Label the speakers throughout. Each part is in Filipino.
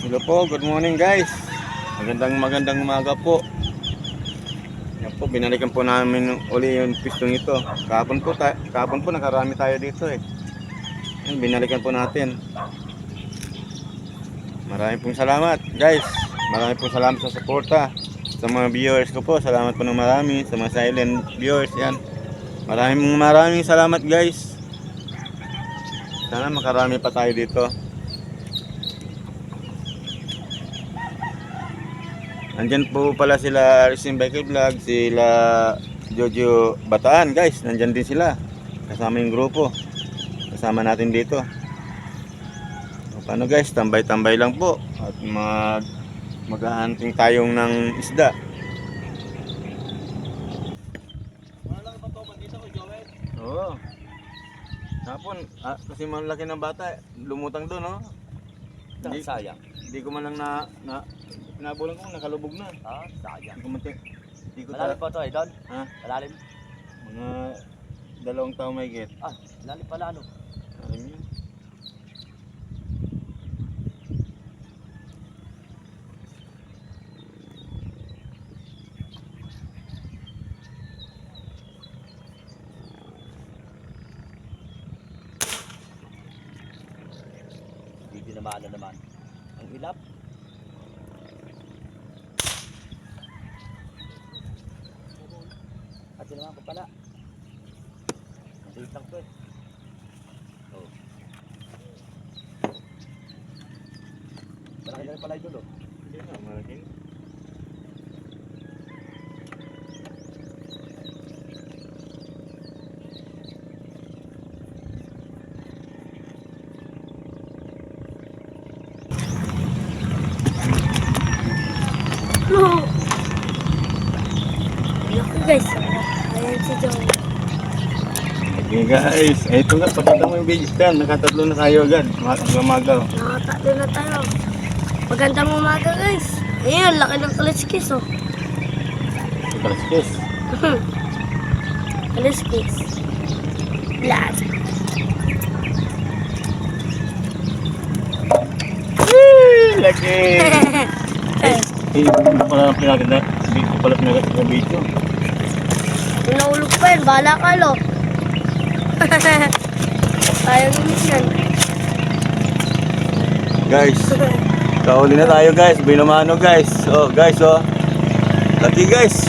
Speaker 1: Hello po, good morning guys. Magandang magandang umaga po. Yan po, binalikan po namin uli yung piston ito. Kahapon po, ta- kahapon po nakarami tayo dito eh. Yan, binalikan po natin. Maraming pong salamat guys. Maraming pong salamat sa suporta. Sa mga viewers ko po, salamat po ng marami. Sa mga silent viewers, yan. Maraming maraming salamat guys. Sana makarami pa tayo dito. Nandyan po pala sila Arsin Bike Vlog, sila Jojo Bataan guys, nandyan din sila. Kasama yung grupo. Kasama natin dito. O, paano guys, tambay-tambay lang po at mag maghahunting tayong ng isda. Oo. Hapon, ah, kasi malaki ng bata, lumutang doon, no? Hindi,
Speaker 2: Sayang.
Speaker 1: hindi ko man lang na, na pinabulan ko, nakalubog na.
Speaker 2: Ah, sayang.
Speaker 1: Hindi ko man, hindi ko
Speaker 2: Malalim
Speaker 1: ta-
Speaker 2: pa to, idol?
Speaker 1: ha?
Speaker 2: Malalim?
Speaker 1: Mga dalawang taon may get.
Speaker 2: Ah, malalim pala ano?
Speaker 1: Alam yun.
Speaker 2: Hindi na naman. Ang ilap. At yun naman ko pala. Tiit lang to eh. Oh. Malaki na pala idol oh.
Speaker 1: Hindi na, malaki.
Speaker 3: No. Laki guys. Ayan si Joey.
Speaker 1: Okay guys, ito nga, pakita mo yung video stand. Nakatatlo na tayo agad. Mag-umaga.
Speaker 3: Nakatatlo na tayo. Magandang umaga guys. Ayan, laki ng kaliskis oh.
Speaker 1: Kalaskis.
Speaker 3: kaliskis. Blood.
Speaker 1: Laki! Eh, hindi ko pala pinaganda. Hindi ko pala pinaganda sa video.
Speaker 3: Kung naulog pa yun, bahala ka lo. Tayo naman yan.
Speaker 1: Guys, kauli na tayo guys. Binamano guys. Oh, guys, oh. Laki guys.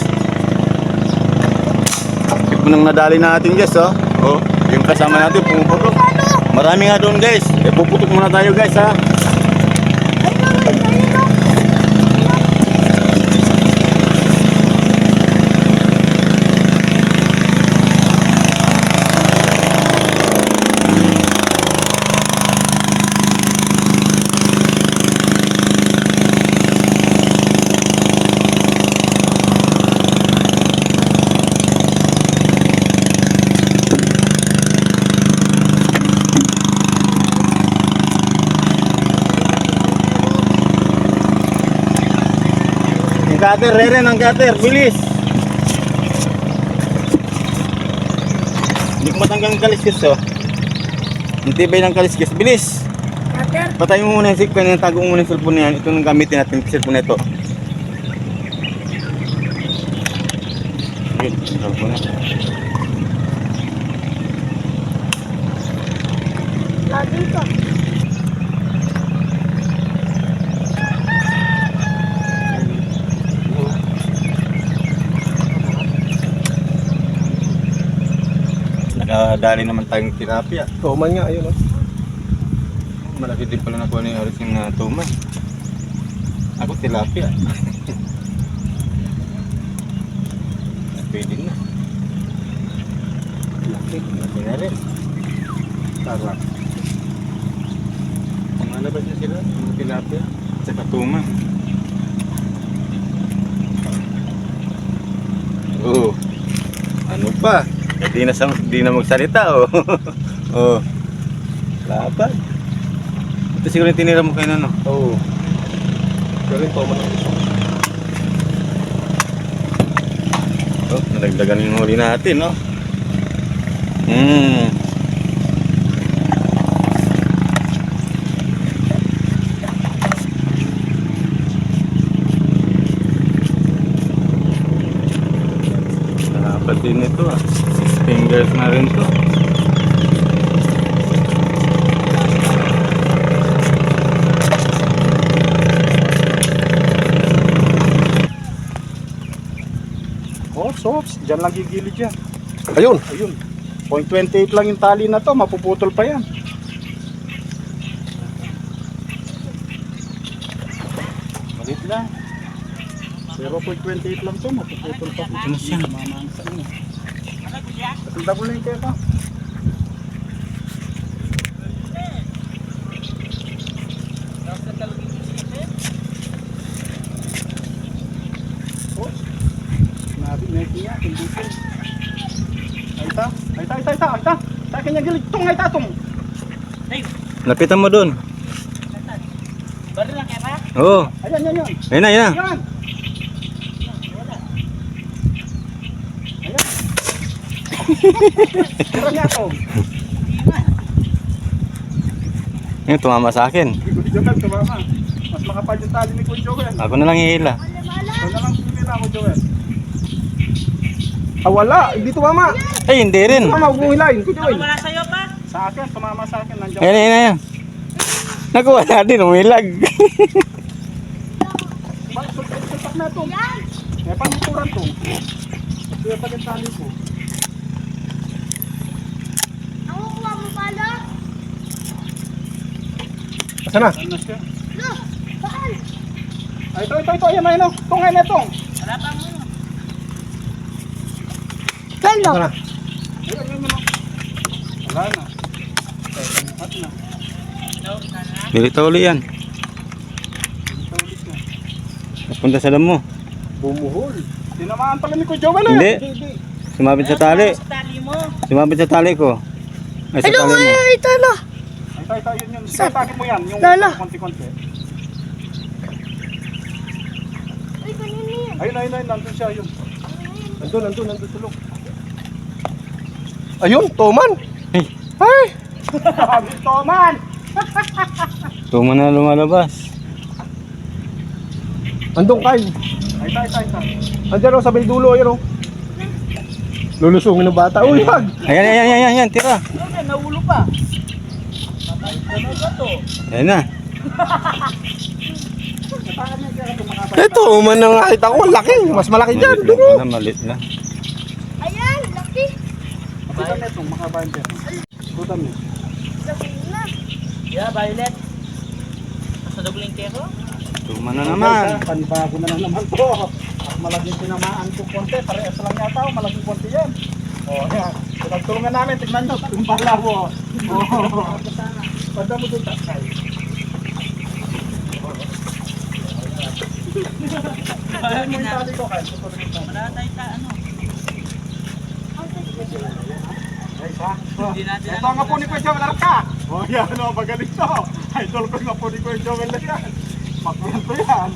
Speaker 1: Ito nang nadali natin guys, oh. Oh, yung kasama natin pumuputok. Marami nga doon guys. Eh, puputok muna tayo guys, ha. Ang cutter, Reren, ang cutter. Bilis. Hindi ko matanggal ang kaliskis, oh. Ang tibay ng kaliskis. Bilis.
Speaker 3: Cutter.
Speaker 1: Patayin mo muna yung yung tago mo muna yung cellphone yan. Ito nang gamitin natin yung cellphone na ito. Yun, cellphone na.
Speaker 3: Lagi ka.
Speaker 1: Nakadali naman tayong tilapia.
Speaker 4: Tuman nga, ayun oh.
Speaker 1: Malaki din pala nakuha ni Aris yung uh, tuman. Ako tilapia. Pwede na. Laki, laki na rin.
Speaker 4: Tara.
Speaker 1: Malabas na sila, mga tilapia. At saka tuman. Oo. Ano pa? Hindi na, di na magsalita, oh. oh. Laban. Ito siguro yung tinira mo kayo na, no?
Speaker 4: Oo. Oh. Pero yung tomat.
Speaker 1: Oh, nadagdagan yung huli natin, no? Hmm. Dapat din ito, ah. Fingers na rin to.
Speaker 2: Oh, sops. Diyan lang gigilid yan.
Speaker 4: Ayun.
Speaker 2: Ayun. 0.28 lang yung tali na to. Mapuputol pa yan. Malit lang. 0.28 lang to. Mapuputol pa.
Speaker 1: Ano siya?
Speaker 2: Mamahan sa lang yung kaya Oh, Nabi, may kiya, hindi ko. Ay ta, ay ta, ay ta, ay ta, ay ta. Sa kanya gilid, tung ay ta, tung.
Speaker 1: Lapitan mo dun. Oo.
Speaker 2: Ayan, yan, yan.
Speaker 1: Ayun na, ayun na.
Speaker 2: Yan. Ayan.
Speaker 1: Ayun, tumama sa akin.
Speaker 2: Joel, tumama. Mas makapal yung tali ni Kuya Joel.
Speaker 1: Ako na lang ihila.
Speaker 2: Ito na lang sinira ko, Joel. Ah, wala. Hindi tumama.
Speaker 1: Ay, hindi rin.
Speaker 2: Tumama, huwag mong hilahin. Kuya Joel. Sa akin, tumama sa akin. Nandiyan.
Speaker 1: Ayun, ayun, ayun. Nakuha natin, umilag.
Speaker 2: Bakit sultak na ito? Eh, panuturan to. Pa yung tali ko.
Speaker 3: Ako kuha mo pala.
Speaker 4: Asa na?
Speaker 2: Na
Speaker 3: saan?
Speaker 2: Ay, ito, ito, ito. Ayan, ayan. Tungay na itong.
Speaker 3: Lalo.
Speaker 4: Asa na?
Speaker 2: Ayun, ayun, ayun. Wala na. At na.
Speaker 1: Dilita uli yan.
Speaker 2: Na.
Speaker 1: Napunta sa damo.
Speaker 2: Bumuhol. Tinamaan pala ni Kuya Joel eh.
Speaker 1: Hindi. Sumabit sa tali. Sumabit sa tali ko. Ay, sa tali mo.
Speaker 3: kaya ito na?
Speaker 2: Ay, tayo, tayo, yun, yun.
Speaker 3: Sa-
Speaker 2: Sige, takip mo yan. Yung
Speaker 3: Lala.
Speaker 2: konti-konti.
Speaker 3: Ay, kanina yan.
Speaker 2: Ayun, ayun, ayun. Nandun siya, yun.
Speaker 4: Nandun, nandun, nandun sulok. Ayun, Toman.
Speaker 1: Ay,
Speaker 4: Ay!
Speaker 2: Sabi, Toman!
Speaker 1: tuma na lumalabas.
Speaker 4: Andun kay.
Speaker 2: Ay, tayo, tayo, tayo.
Speaker 4: Andiyan o, sa may dulo, ayun o. Lulusungin ng bata. Uy, wag!
Speaker 1: Ayan, ayan, ayan, ayan, ayan, tira. Ayan na.
Speaker 4: Ito, man na nakita ko, laki. Mas malaki dyan.
Speaker 1: Malit lang pala, malit lang.
Speaker 3: Ayan, laki.
Speaker 2: Butan na itong mga bander. Butan niya.
Speaker 3: Laki na.
Speaker 1: Tuma na naman.
Speaker 2: Panibago na naman to. At malaging tinamaan ko konti. Parehas lang yata. oh, Malaging konti yan. O, oh, yan. Pinagtulungan namin. Tignan nyo. Yung bala mo. Oh. Pagda mo dun takay. Ayan mo yung tali ko. Tutulungin ko. Guys, ha? Ito nga po ni Kuya Joel Arca. O yan, o, magaling to. Idol ko nga po ni Kuya Joel na yan. Makwento yan.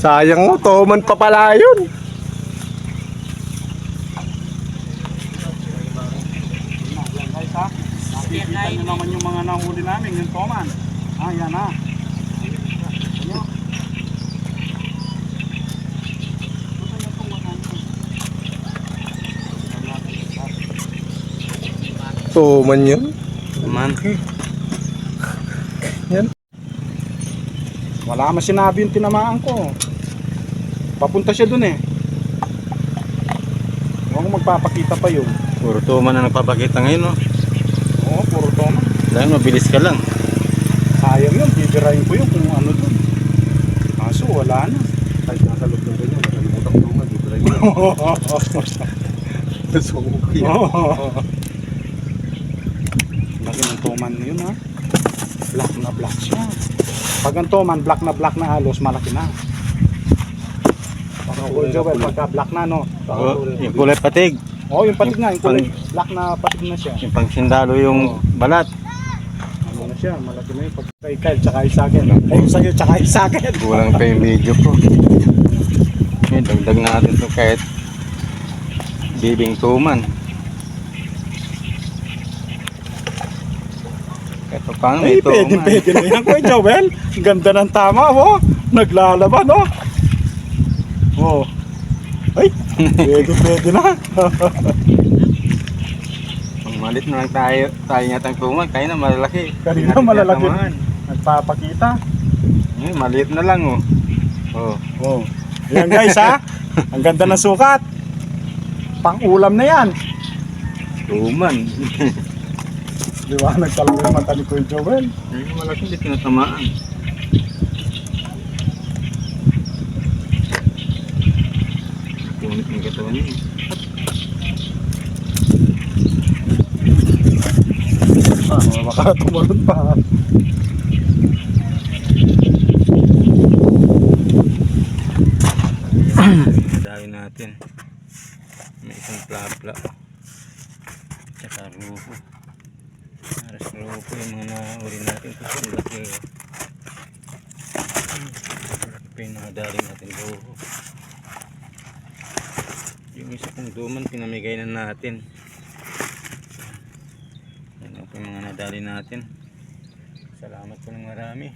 Speaker 4: Sayang mo, Toman pa pala yun.
Speaker 2: Yan guys ha. Nakikita nyo naman yung mga nahuli namin, yung toman. Ah, yan ha. Ano?
Speaker 4: Toman yun.
Speaker 1: Naman.
Speaker 2: Wala man sinabi yung tinamaan ko. Papunta siya dun eh. Huwag mo magpapakita pa yun.
Speaker 1: Puro tuma na nagpapakita ngayon, no? Dahil mabilis ka lang.
Speaker 2: Sayang yun, bibirahin ko yun kung ano dun. Kaso wala na.
Speaker 4: Kahit nasa loob ng ganyan, nakalimutan ko. Dito lang yun. Nasungok yan.
Speaker 2: Laki ng toman yun ha. Black na black siya. Pag ang toman, black na black na halos, malaki na. Pag Joel, pagka black na no.
Speaker 1: O, yung kulay patig.
Speaker 2: Oo, yung patig nga, yung kulay black na patig na siya.
Speaker 1: Yung pang sindalo yung balat.
Speaker 2: Siya, malaki na yung pag kay Kyle, tsaka isakin. Ay, sa'yo, tsaka isakin.
Speaker 1: Kulang pa yung video ko. Eh, dagdag natin to kahit bibing tuman. Kahit pa may
Speaker 2: Ay, pwede,
Speaker 1: tuman.
Speaker 2: pwede na yan, Kuya Joel. Ganda ng tama, oh. Naglalaban, oh. Oh. Ay, pwede, pwede na.
Speaker 1: Malit na lang tayo, tayo yatang tuman, kaya na malalaki.
Speaker 2: Kanina malalaki. Nagpapakita.
Speaker 1: Eh, maliit na lang oh. Oh.
Speaker 2: Oh. Yan guys ha. Ang ganda ng sukat. Pang-ulam na yan.
Speaker 1: Tuman.
Speaker 2: Liwanag talaga yung mata ni Kuya Joel.
Speaker 1: Ay, malaki hindi tinatamaan. Punit ng katawan niya. eh.
Speaker 2: Ah, baka tumalon pa.
Speaker 1: Dahil natin. May isang plapla. Tsaka ruho. Aras ruho yung mga nahuli natin. Kasi ang laki. oh. Yung nakadali natin ruho. Yung isa kong duman pinamigay na natin. Yan nadali natin. Salamat po ng marami.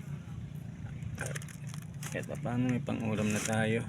Speaker 1: Kahit pa paano may pang ulam na tayo.